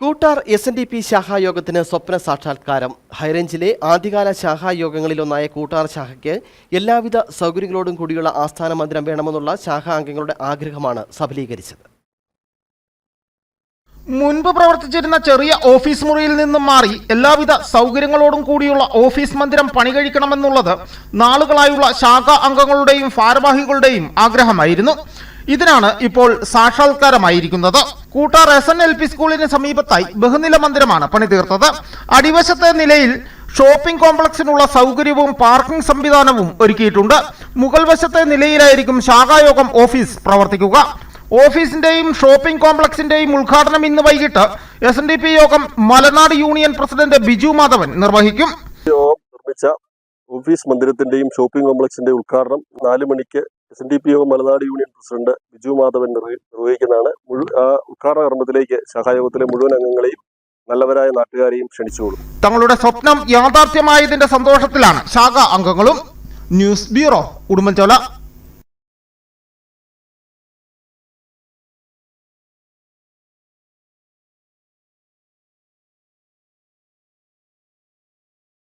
Koottar S N D P ശാഖായോഗത്തിന് സ്വപ്ന സാക്ഷാത്കാരം. ഹൈറേഞ്ചിലെ ആദ്യകാല ശാഖായോഗങ്ങളിലൊന്നായ കൂട്ടാർ ശാഖയ്ക്ക് എല്ലാവിധ സൗകര്യങ്ങളോടും കൂടിയുള്ള ആസ്ഥാന മന്ദിരം വേണമെന്നുള്ള ശാഖാ അംഗങ്ങളുടെ ആഗ്രഹമാണ് സഫലീകരിച്ചത് മുൻപ് പ്രവർത്തിച്ചിരുന്ന ചെറിയ ഓഫീസ് മുറിയിൽ നിന്നും മാറി എല്ലാവിധ സൗകര്യങ്ങളോടും കൂടിയുള്ള ഓഫീസ് മന്ദിരം പണി കഴിക്കണമെന്നുള്ളത് നാളുകളായുള്ള ശാഖാ അംഗങ്ങളുടെയും ഭാരവാഹികളുടെയും ആഗ്രഹമായിരുന്നു. ഇതിനാണ് ഇപ്പോൾ സാക്ഷാത്കാരമായിരിക്കുന്നത്. Koottar S N L P സ്കൂളിന് സമീപത്തായി ബഹുനില മന്ദിരമാണ് പണിതീർത്തത്. അടിവശത്തെ നിലയിൽ ഷോപ്പിംഗ് കോംപ്ലക്സിനുള്ള സൗകര്യവും പാർക്കിംഗ് സംവിധാനവും ഒരുക്കിയിട്ടുണ്ട്. മുകൾ വശത്തെ നിലയിലായിരിക്കും ശാഖായോഗം ഓഫീസ് പ്രവർത്തിക്കുക. ഓഫീസിന്റെയും ഷോപ്പിംഗ് കോംപ്ലക്സിന്റെയും ഉദ്ഘാടനം ഇന്ന് വൈകിട്ട് എസ് എൻ ഡി പി യോഗം മലനാട് യൂണിയൻ പ്രസിഡന്റ് ബിജു മാധവൻ നിർവഹിക്കും. ഓഫീസ് മന്ദിരത്തിന്റെയും ഷോപ്പിംഗ് കോംപ്ലക്സിന്റെ ഉദ്ഘാടനം നാല് മണിക്ക് എസ് എൻ ഡി പി യോഗം മലനാട് യൂണിയൻ പ്രസിഡന്റ് ബിജു മാധവൻ നിർവഹി- നിർവഹിക്കുന്നതാണ്. ഉദ്ഘാടന കർമ്മത്തിലേക്ക് ശാഖായോഗത്തിലെ മുഴുവൻ അംഗങ്ങളെയും നല്ലവരായ നാട്ടുകാരെയും ക്ഷണിച്ചുകൊള്ളും. തങ്ങളുടെ സ്വപ്നം യാഥാർത്ഥ്യമായതിന്റെ സന്തോഷത്തിലാണ് ശാഖ അംഗങ്ങളും ന്യൂസ് ബ്യൂറോ ഉടുമ്പൻചോല.